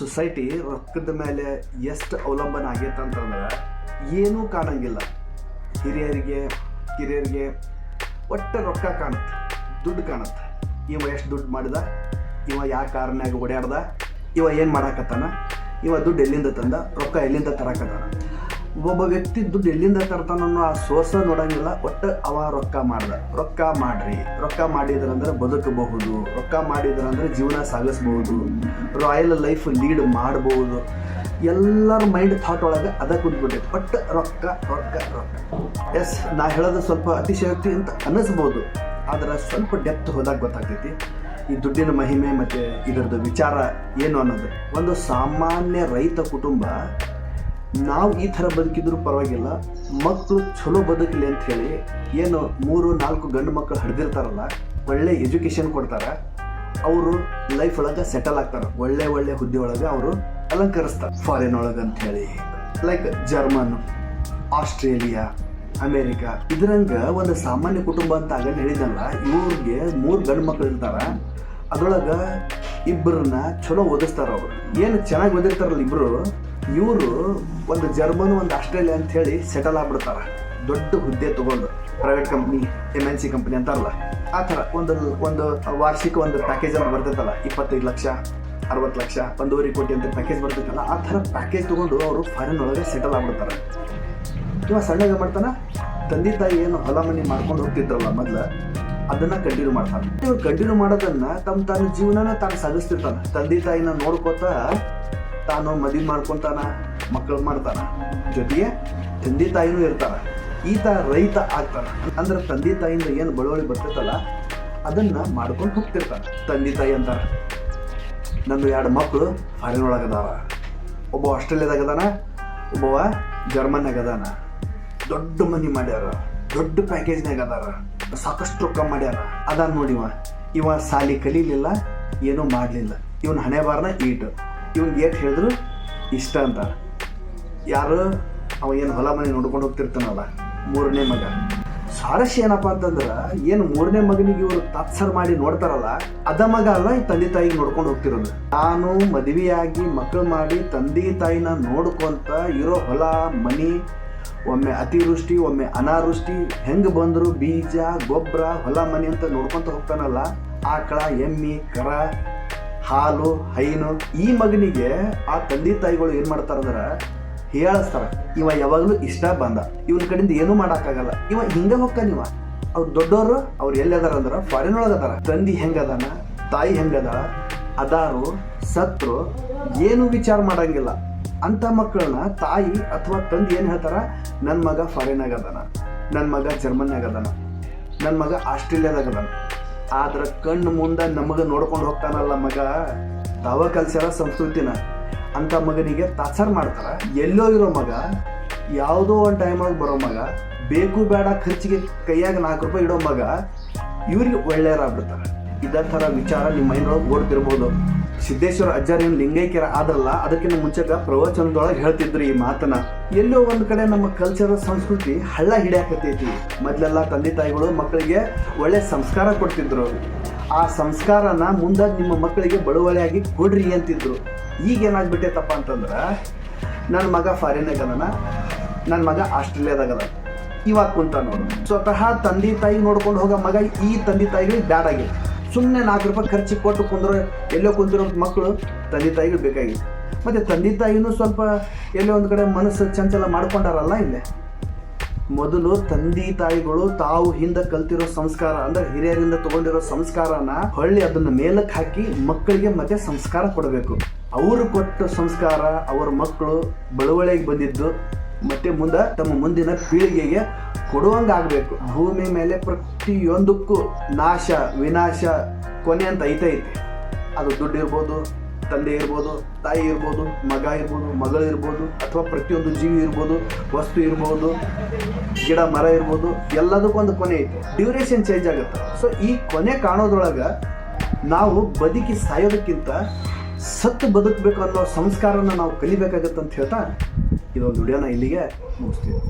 Society ರೊಕ್ಕದ ಮೇಲೆ ಎಷ್ಟು ಅವಲಂಬನೆ ಆಗೈತೆ ಅಂತಂದ್ರೆ ಏನೂ ಕಾಣಂಗಿಲ್ಲ. ಹಿರಿಯರಿಗೆ, ಕಿರಿಯರಿಗೆ ಒಟ್ಟು ರೊಕ್ಕ ಕಾಣುತ್ತೆ, ದುಡ್ಡು ಕಾಣುತ್ತೆ. ಇವ ಎಷ್ಟು ದುಡ್ಡು ಮಾಡಿದ? ಇವ ಯಾವ ಕಾರನ್ಯಾಗ ಓಡಾಡ್ದ ಇವ ಏನು ಮಾಡಾಕತ್ತಾನ? ಇವ ದುಡ್ಡು ಎಲ್ಲಿಂದ ತಂದ? ರೊಕ್ಕ ಎಲ್ಲಿಂದ ತರಾಕತ್ತಾನ? ಒಬ್ಬ ವ್ಯಕ್ತಿ ದುಡ್ಡು ಎಲ್ಲಿಂದ ತರ್ತಾನೋ ಆ ಸೋರ್ಸ ನೋಡಂಗಿಲ್ಲ, ಒಟ್ಟು ಅವ ರೊಕ್ಕ ಮಾಡ್ದ. ರೊಕ್ಕ ಮಾಡ್ರಿ. ರೊಕ್ಕ ಮಾಡಿದ್ರಂದ್ರೆ ಬದುಕಬಹುದು. ರೊಕ್ಕ ಮಾಡಿದ್ರಂದ್ರೆ ಜೀವನ ಸಾಗಿಸ್ಬಹುದು. ರಾಯಲ್ ಲೈಫ್ ಲೀಡ್ ಮಾಡಬಹುದು. ಎಲ್ಲರ ಮೈಂಡ್ ಥಾಟ್ ಒಳಗೆ ಅದ ಕುಂತ್ಬಿಟ್ಟೈತೆ. ಬಟ್ ರೊಕ್ಕ ರೊಕ್ಕ ರೊಕ್ಕ. ಎಸ್, ನಾ ಹೇಳೋದು ಸ್ವಲ್ಪ ಅತಿಶಯೋಕ್ತಿ ಅಂತ ಅನ್ನಿಸ್ಬೋದು. ಆದ್ರೆ ಸ್ವಲ್ಪ ಡೆಪ್ತ್ ಹೋದಾಗ ಗೊತ್ತಾಗ್ತೈತಿ. ಈ ದುಡ್ಡಿನ ಮಹಿಮೆ ಮತ್ತು ಇದರದ್ದು ವಿಚಾರ ಏನು ಅನ್ನೋದು. ಒಂದು ಸಾಮಾನ್ಯ ರೈತ ಕುಟುಂಬ ನಾವು ಈ ಥರ ಬದುಕಿದ್ರು ಪರವಾಗಿಲ್ಲ ಮಕ್ಕಳು ಚಲೋ ಬದುಕಲಿ ಅಂತ ಹೇಳಿ ಏನು ಮೂರು, ನಾಲ್ಕು ಗಂಡು ಮಕ್ಕಳು ಹಡ್ದಿರ್ತಾರಲ್ಲ, ಒಳ್ಳೆ ಎಜುಕೇಷನ್ ಕೊಡ್ತಾರೆ, ಅವರು ಲೈಫ್ ಒಳಗೆ ಸೆಟಲ್ ಆಗ್ತಾರೆ. ಒಳ್ಳೆ ಒಳ್ಳೆ ಹುದ್ದೆ ಒಳಗೆ ಅವರು ಅಲಂಕರಿಸ್ತಾರೆ. ಫಾರಿನ್ ಒಳಗೆ ಅಂತ ಹೇಳಿ. ಲೈಕ್ ಜರ್ಮನ್ ಆಸ್ಟ್ರೇಲಿಯಾ ಅಮೇರಿಕಾ ಇದ್ರಂಗ ಒಂದು ಸಾಮಾನ್ಯ ಕುಟುಂಬ ಅಂತ ಆಗ ಹೇಳಿದಲ್ಲ ಇವ್ರಿಗೆ ಮೂರು ಗಂಡು ಮಕ್ಕಳು ಇರ್ತಾರೆ. ಅದ್ರೊಳಗೆ ಇಬ್ಬರನ್ನ ಚಲೋ ಓದಿಸ್ತಾರ ಅವರು. ಏನು ಚೆನ್ನಾಗಿ ಓದಿರ್ತಾರಲ್ಲ ಇಬ್ರು ಇವರು ಒಂದು ಜರ್ಮನ್, ಒಂದು ಆಸ್ಟ್ರೇಲಿಯಾ ಅಂತ ಹೇಳಿ ಸೆಟಲ್ ಆಗ್ಬಿಡ್ತಾರೆ. ದೊಡ್ಡ ಹುದ್ದೆ ತಗೊಂಡು. Private company M N C company ಅಂತಾರಲ್ಲ. ಆ ಥರ ಒಂದು ಒಂದು ವಾರ್ಷಿಕ ಒಂದು ಪ್ಯಾಕೇಜ್ ಅಂತ ಬರ್ತೈತಲ್ಲ. ಇಪ್ಪತ್ತೈದು ಲಕ್ಷ, ಅರವತ್ತು ಲಕ್ಷ, ಒಂದೂವರೆ ಕೋಟಿ ಅಂತ ಪ್ಯಾಕೇಜ್ ಬರ್ತೈತಲ್ಲ, ಆ ಥರ ಪ್ಯಾಕೇಜ್ ತೊಗೊಂಡು ಅವರು ಫಾರಿನ್ ಒಳಗೆ ಸೆಟಲ್ ಆಗ್ಬಿಡ್ತಾರೆ. ಇವ ಸಣ್ಣಗೆ ಮಾಡ್ತಾನೆ? ತಂದೆ ತಾಯಿ ಏನು ಹೊಲ ಮನೆ ಮಾಡ್ಕೊಂಡು ಹೋಗ್ತಿದ್ರಲ್ಲ ಮೊದ್ಲು, ಅದನ್ನ ಕಂಟಿನ್ಯೂ ಮಾಡ್ತಾನೆ. ಇವ್ರು ಕಂಟಿನ್ಯೂ ಮಾಡೋದನ್ನ ತಮ್ಮ ತನ್ನ ಜೀವನನ ತಾನು ಸಾಗಿಸ್ತಿರ್ತಾನ. ತಂದೆ ತಾಯಿನ ನೋಡ್ಕೋತ ತಾನು ಮದುವೆ ಮಾಡ್ಕೊಂತಾನ ಮಕ್ಕಳು ಮಾಡ್ತಾನ. ಜೊತೆಗೆ ತಂದೆ ತಾಯಿನೂ ಇರ್ತಾನ. ಈತ ರೈತ ಆಗ್ತಾನ. ಅಂದ್ರೆ ತಂದೆ ತಾಯಿಂದ ಏನು ಬಳುವಳಿ ಬರ್ತೈತಲ್ಲ, ಅದನ್ನ ಮಾಡ್ಕೊಂಡು ಹೋಗ್ತಿರ್ತಾನ. ತಂದೆ ತಾಯಿ ಅಂತಾರ ನಂದು ಎರಡು ಮಕ್ಕಳು ಫಾರಿನ್ ಒಳಗದಾವ ಒಬ್ಬ ಆಸ್ಟ್ರೇಲಿಯಾದಾಗ ಅದಾನ, ಒಬ್ಬವ ಜರ್ಮನ್ಯಾಗ ಅದಾನ. ದೊಡ್ಡ ಮನಿ ಮಾಡ್ಯಾರ. ದೊಡ್ಡ ಪ್ಯಾಕೇಜ್ನಾಗ ಅದಾರ. ಸಾಕಷ್ಟು ರೊಕ್ಕ ಮಾಡ್ಯಾರ. ಅದಾನ ನೋಡಿವ ಇವ. ಸಾಲಿ ಕಲೀಲಿಲ್ಲ, ಏನೂ ಮಾಡಲಿಲ್ಲ. ಇವನ್ ಹಣೆ ಬಾರನ ಈಟು. ಇವ್ನಿಗೆ ಏಟ್ ಹೇಳಿದ್ರು ಇಷ್ಟ ಅಂತ. ಯಾರು ಅವ ಏನು ಹೊಲ ಮನೆ ನೋಡ್ಕೊಂಡು ಹೋಗ್ತಿರ್ತಾನಲ್ಲ, ಮೂರನೇ ಮಗ. ಸ್ವಾರಸ್ಯ ಏನಪ್ಪ ಅಂತಂದ್ರೆ, ಏನು ಮೂರನೇ ಮಗನಿಗೆ ಇವರು ತಾತ್ಸರ್ ಮಾಡಿ ನೋಡ್ತಾರಲ್ಲ, ಅದ ಮಗ ಅಲ್ಲ ಈ ತಂದೆ ತಾಯಿ ನೋಡ್ಕೊಂಡು ಹೋಗ್ತಿರೋದು. ನಾನು ಮದುವೆಯಾಗಿ ಮಕ್ಕಳು ಮಾಡಿ ತಂದೆ ತಾಯಿನ ನೋಡ್ಕೊಂತ ಇರೋ ಹೊಲ, ಮನಿ, ಒಮ್ಮೆ ಅತಿವೃಷ್ಟಿ, ಒಮ್ಮೆ ಅನಾವೃಷ್ಟಿ, ಹೆಂಗ್ ಬಂದರು ಬೀಜ, ಗೊಬ್ಬರ, ಹೊಲ, ಮನಿ ಅಂತ ನೋಡ್ಕೊಂತ ಹೋಗ್ತಾನಲ್ಲ, ಆಕಳ, ಎಮ್ಮಿ, ಕರ ಹಾಲು, ಹೈನು, ಈ ಮಗನಿಗೆ ಆ ತಂದೆ ತಾಯಿಗಳು ಏನ್ ಅಂದ್ರೆ ಹೇಳಿಸ್ತಾರ, ಇವ ಯಾವಾಗಲೂ ಇಷ್ಟ ಬಂದ, ಇವನ ಕಡೆಯಿಂದ ಏನೂ ಮಾಡಕ್ಕಾಗಲ್ಲ, ಇವ ಹಿಂಗೆ ಹೋಗ್ತಾನ ಇವ ಅವ್ರು ದೊಡ್ಡವರು ಅವ್ರು ಎಲ್ಲದಾರ ಅಂದ್ರೆ ಫಾರಿನ್ ಒಳಗೆ ಅದಾರ. ತಂದಿ ಹೆಂಗದಾನ ತಾಯಿ ಹೆಂಗದ ಅದಾರು, ಸತ್ರು, ಏನು ವಿಚಾರ ಮಾಡಂಗಿಲ್ಲ. ಅಂತ ಮಕ್ಕಳನ್ನ ತಾಯಿ ಅಥವಾ ತಂದೆ ಏನು ಹೇಳ್ತಾರ ನನ್ನ ಮಗ ಫಾರಿನ್ ಆಗದಾನ ನನ್ನ ಮಗ ಜರ್ಮನ್ಯಾಗ ಅದಾನ ನನ್ನ ಮಗ ಆಸ್ಟ್ರೇಲಿಯಾದಾಗ ಅದಾನ ಆದ್ರ ಕಣ್ಣು ಮುಂದೆ ನಮಗೆ ನೋಡ್ಕೊಂಡು ಹೋಗ್ತಾನಲ್ಲ ಮಗ. ತಾವ ಕಲ್ಸ್ಯಾರ ಸಂಸ್ಕೃತಿನ. ಅಂತ ಮಗನಿಗೆ ತಾತ್ಸಾರ ಮಾಡ್ತಾರ. ಎಲ್ಲೋ ಇರೋ ಮಗ, ಯಾವುದೋ ಒಂದು ಟೈಮ್ ಒಳಗೆ ಬರೋ ಮಗ, ಬೇಕು ಬೇಡ ಖರ್ಚಿಗೆ ಕೈಯಾಗ ನಾಲ್ಕು ರೂಪಾಯಿ ಇಡೋ ಮಗ, ಇವ್ರಿಗೆ ಒಳ್ಳೆಯರಾಗ್ಬಿಡ್ತಾರೆ ಇದೇ ಥರ ವಿಚಾರ ನಿಮ್ಮ ಮೈಂಡ್ ಒಳಗೆ ಓಡ್ತಿರ್ಬೋದು. ಸಿದ್ದೇಶ್ವರ ಅಜ್ಜಾರ್ ಏನು ಲಿಂಗೈಕ್ಯರ ಆದ್ರಲ್ಲ, ಅದಕ್ಕಿಂತ ಮುಂಚೆಗ ಪ್ರವಚನದೊಳಗೆ ಹೇಳ್ತಿದ್ರು ಈ ಮಾತನ್ನ. ಎಲ್ಲೋ ಒಂದು ಕಡೆ ನಮ್ಮ ಕಲ್ಚರ್ ಸಂಸ್ಕೃತಿ ಹಳ್ಳ ಹಿಡಿಯಾಕತೈತಿ ಮೊದ್ಲೆಲ್ಲ ತಂದೆ ತಾಯಿಗಳು ಮಕ್ಕಳಿಗೆ ಒಳ್ಳೆ ಸಂಸ್ಕಾರ ಕೊಡ್ತಿದ್ರು ಆ ಸಂಸ್ಕಾರನ ಮುಂದೆ ನಿಮ್ಮ ಮಕ್ಕಳಿಗೆ ಬಳುವಳಿಯಾಗಿ ಕೊಡ್ರಿ ಅಂತಿದ್ರು. ಈಗ ಏನಾಗ್ಬಿಟ್ಟೈತಪ್ಪ ಅಂತಂದ್ರ ನನ್ನ ಮಗ ಫಾರಿನಾಗ ಅದನ ನನ್ನ ಮಗ ಆಸ್ಟ್ರೇಲಿಯಾದಾಗ ಇವಾಗ ಕುಂತ ನೋಡು. ಸ್ವತಃ ತಂದೆ ತಾಯಿ ನೋಡ್ಕೊಂಡು ಹೋಗೋ ಮಗ ಈ ತಂದೆ ತಾಯಿಗಳಿಗೆ ಬ್ಯಾಡ್ ಆಗಿದೆ ಸುಮ್ಮನೆ ನಾಲ್ಕು ರೂಪಾಯಿ ಖರ್ಚಿಗೆ ಕೊಟ್ಟು ಕುಂದ್ರೆ ಎಲ್ಲೋ ಕುಂದಿರೋ ಮಕ್ಕಳು ತಂದೆ ತಾಯಿಗಳು ಬೇಕಾಗಿತ್ತು. ಮತ್ತು ತಂದೆ ತಾಯಿನೂ ಸ್ವಲ್ಪ ಎಲ್ಲೋ ಒಂದು ಕಡೆ ಮನಸ್ಸು ಚಂಚಲ ಮಾಡ್ಕೊಂಡಾರಲ್ಲ ಇಲ್ಲಿ. ಮೊದಲು ತಂದೆ ತಾಯಿಗಳು ತಾವು ಹಿಂದೆ ಕಲ್ತಿರೋ ಸಂಸ್ಕಾರ ಅಂದ್ರೆ ಹಿರಿಯರಿಂದ ತಗೊಂಡಿರೋ ಸಂಸ್ಕಾರನ ಹೊಳ್ಳಿ ಅದನ್ನ ಮೇಲಕ್ಕೆ ಹಾಕಿ ಮಕ್ಕಳಿಗೆ ಮತ್ತೆ ಸಂಸ್ಕಾರ ಕೊಡಬೇಕು. ಅವರು ಕೊಟ್ಟ ಸಂಸ್ಕಾರ ಅವರ ಮಕ್ಕಳು ಬಳುವಳಿಗೆ ಬಂದಿದ್ದು ಮತ್ತೆ ಮುಂದೆ ತಮ್ಮ ಮುಂದಿನ ಪೀಳಿಗೆಗೆ ಕೊಡುವಂಗಾಗಬೇಕು. ಭೂಮಿ ಮೇಲೆ ಪ್ರತಿಯೊಂದಕ್ಕೂ ನಾಶ, ವಿನಾಶ ಕೊನೆ ಅಂತ ಐತೆ ಅದು ದುಡ್ಡು ಇರ್ಬೋದು, ತಂದೆ ಇರ್ಬೋದು, ತಾಯಿ ಇರ್ಬೋದು, ಮಗ ಇರ್ಬೋದು, ಮಗಳು ಇರ್ಬೋದು, ಅಥವಾ ಪ್ರತಿಯೊಂದು ಜೀವಿ ಇರ್ಬೋದು, ವಸ್ತು ಇರ್ಬೋದು, ಗಿಡ, ಮರ ಇರ್ಬೋದು, ಎಲ್ಲದಕ್ಕೂ ಒಂದು ಕೊನೆ ಐತಿ. ಡ್ಯೂರೇಷನ್ ಚೇಂಜ್ ಆಗುತ್ತೆ. ಸೊ ಈ ಕೊನೆ ಕಾಣೋದ್ರೊಳಗೆ ನಾವು ಬದುಕಿ ಸಾಯೋದಕ್ಕಿಂತ ಸತ್ತು ಬದುಕಬೇಕು ಅನ್ನೋ ಸಂಸ್ಕಾರನ ನಾವು ಕಲಿಬೇಕಾಗತ್ತೆ ಅಂತ ಹೇಳ್ತಾ ಇದೊಂದು ವಿಡಿಯೋನ ಇಲ್ಲಿಗೆ ಮುಗಿಸ್ತೀವಿ